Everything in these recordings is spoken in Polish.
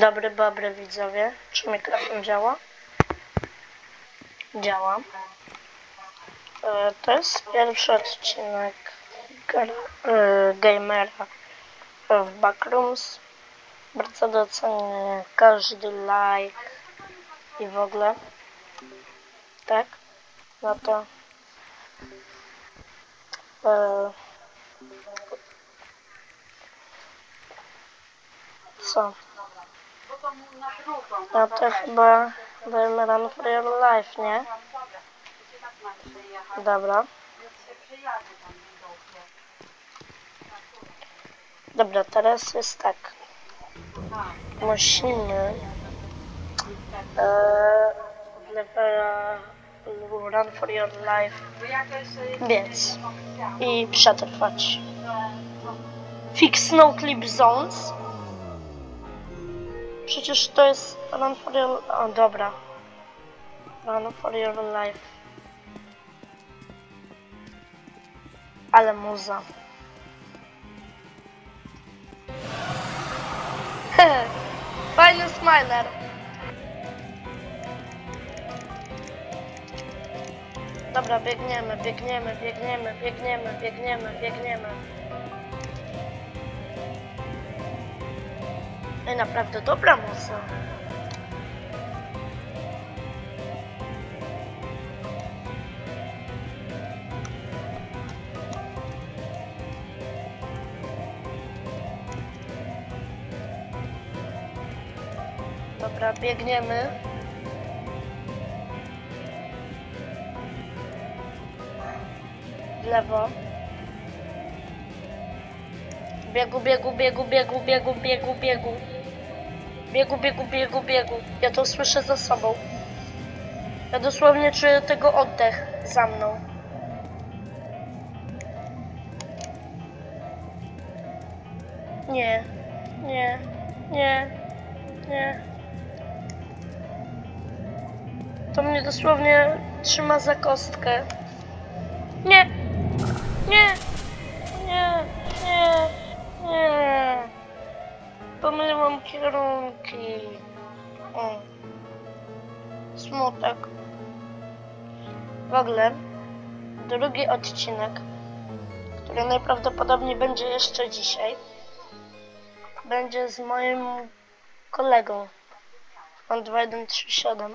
Dobry, dobry widzowie. Czy mikrofon działa? Działa. E, To jest pierwszy odcinek e, gamera w Backrooms. Bardzo docenię każdy like i w ogóle. Tak? No to e, co? Bo to mu na drugą. No to chyba run for your life, nie? Dobra. Dobra. Teraz jest tak. Musimy e, levela Run for Your Life biec i przetrwać. Fix no clip zones. Przecież to jest Run for Your... O, dobra. Run for Your Life. Ale muza. Fajny smiler. Dobra, biegniemy, biegniemy, biegniemy, biegniemy, biegniemy, biegniemy. Naprawdę dobra muza. Dobra, biegniemy. W lewo. Biegu, biegu, biegu, biegu, biegu, biegu, biegu. Biegu, biegu, biegu, biegu. Ja to słyszę za sobą. Ja dosłownie czuję tego oddech za mną. Nie, nie, nie, nie. To mnie dosłownie trzyma za kostkę. Nie! Nie! Nie! Nie! Pomyliłam kierunki. O. Smutek. W ogóle drugi odcinek, który najprawdopodobniej będzie jeszcze dzisiaj, będzie z moim kolegą. On 2137.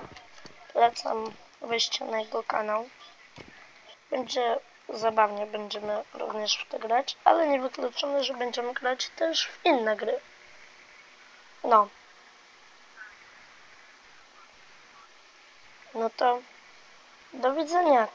Polecam wejście na jego kanał. Będzie zabawnie, będziemy również w to grać, ale niewykluczone, że będziemy grać też w inne gry. No. No to do widzenia.